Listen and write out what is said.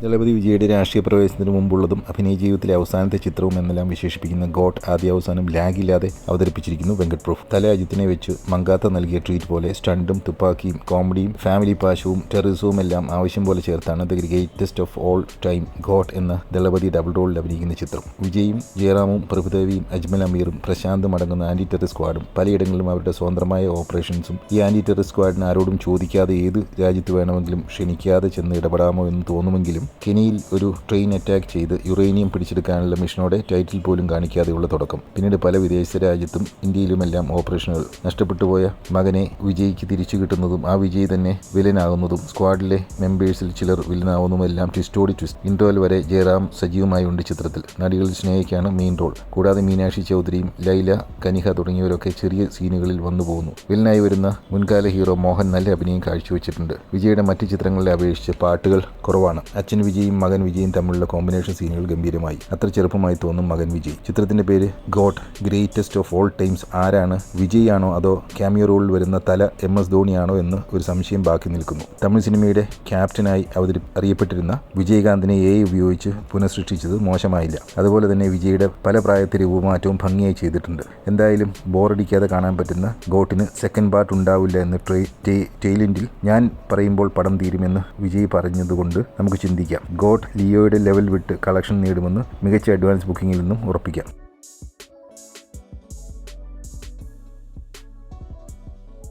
ദളപതി വിജയുടെ രാഷ്ട്രീയ പ്രവേശനത്തിന് മുമ്പുള്ളതും അഭിനയ ജീവിതത്തിലെ അവസാനത്തെ ചിത്രവും എന്നെല്ലാം വിശേഷിപ്പിക്കുന്ന ഗോട്ട് ആദ്യ അവസാനം ലാഗില്ലാതെ അവതരിപ്പിച്ചിരിക്കുന്നു വെങ്കട് പ്രൂഫ് തല അജിത്തിനെ വെച്ച് മങ്കാത്ത നൽകിയ ട്രീറ്റ് പോലെ സ്റ്റണ്ടും തുപ്പാക്കിയും കോമഡിയും ഫാമിലി പാശവും ടെററിസവും എല്ലാം ആവശ്യം പോലെ ചേർത്താണ് The Greatest of All Time GOAT എന്ന ദളപതി ഡബിൾ റോളിൽ അഭിനയിക്കുന്ന ചിത്രം. വിജയും ജയറാമും പ്രഭുദേവിയും അജ്മൽ അമീറും പ്രശാന്തും അടങ്ങുന്ന ആന്റി ടെറർ സ്ക്വാഡും പലയിടങ്ങളിലും അവരുടെ സ്വതന്ത്രമായ ഓപ്പറേഷൻസും ഈ ആന്റി ടെറർ സ്ക്വാഡിന് ആരോടും ചോദിക്കാതെ ഏത് രാജ്യത്ത് വേണമെങ്കിലും ക്ഷണിക്കാതെ ചെന്ന് ഇടപെടാമോ എന്ന് തോന്നുമെങ്കിലും കെനിയിൽ ഒരു ട്രെയിൻ അറ്റാക്ക് ചെയ്ത് യുറേനിയം പിടിച്ചെടുക്കാനുള്ള മിഷനോടെ ടൈറ്റിൽ പോലും കാണിക്കാതെയുള്ള തുടക്കം. പിന്നീട് പല വിദേശ രാജ്യത്തും ഇന്ത്യയിലുമെല്ലാം ഓപ്പറേഷനുകൾ നഷ്ടപ്പെട്ടുപോയ മകനെ വിജയ്ക്ക് തിരിച്ചു കിട്ടുന്നതും ആ വിജയി തന്നെ വില്ലനാകുന്നതും സ്ക്വാഡിലെ മെമ്പേഴ്സിൽ ചിലർ വില്ലനാവുന്നതുമെല്ലാം ട്വിസ്റ്റോടി ട്വിസ്റ്റ് ഇൻട്രോയിൽ വരെ ജയറാം സജീവമായി ഉണ്ട് ചിത്രത്തിൽ. നടികളിൽ സ്നേഹയ്ക്കാണ് മെയിൻ റോൾ കൂടാതെ മീനാക്ഷി ചൗധരിയും ലൈല കനിഹ തുടങ്ങിയവരൊക്കെ ചെറിയ സീനുകളിൽ വന്നു പോകുന്നു. വില്ലനായി വരുന്ന മുൻകാല ഹീറോ മോഹൻ നല്ല അഭിനയം കാഴ്ചവെച്ചിട്ടുണ്ട്. വിജയുടെ മറ്റ് ചിത്രങ്ങളെ അപേക്ഷിച്ച് പാട്ടുകൾ കുറവാണ്. അച്ഛൻ വിജയും മകൻ വിജയും തമ്മിലുള്ള കോമ്പിനേഷൻ സീനുകൾ ഗംഭീരമായി. അത്ര ചെറുപ്പമായി തോന്നും മകൻ വിജയ്. ചിത്രത്തിന്റെ പേര് God Greatest of All Times ആരാണ്? വിജയ് ആണോ അതോ ക്യാമിയോ റോളിൽ വരുന്ന തല എം എസ് ധോണിയാണോ എന്ന് ഒരു സംശയം ബാക്കി നിൽക്കുന്നു. തമിഴ് സിനിമയുടെ ക്യാപ്റ്റനായി അവതരി അറിയപ്പെട്ടിരുന്ന വിജയകാന്തിനെ എ ഉപയോഗിച്ച് പുനഃസൃഷ്ടിച്ചത് മോശമായില്ല. അതുപോലെ തന്നെ വിജയുടെ പല പ്രായത്തിൽ രൂപമാറ്റവും ഭംഗിയായി ചെയ്തിട്ടുണ്ട്. എന്തായാലും ബോറടിക്കാതെ കാണാൻ പറ്റുന്ന ഗോട്ടിന് സെക്കൻഡ് പാർട്ട് ഉണ്ടാവില്ല എന്ന് ട്രെയിൻ ടെയിലിൻഡിൽ ഞാൻ പറയുമ്പോൾ പടം തീരുമെന്ന് വിജയ് പറഞ്ഞതുകൊണ്ട് നമുക്ക് ചിന്തിക്കാം. ഗോഡ് ലിയോയുടെ ലെവൽ വിട്ട് കളക്ഷൻ നേടുമെന്ന് മികച്ച അഡ്വാൻസ് ബുക്കിങ്ങിൽ നിന്നും ഉറപ്പിക്കാം.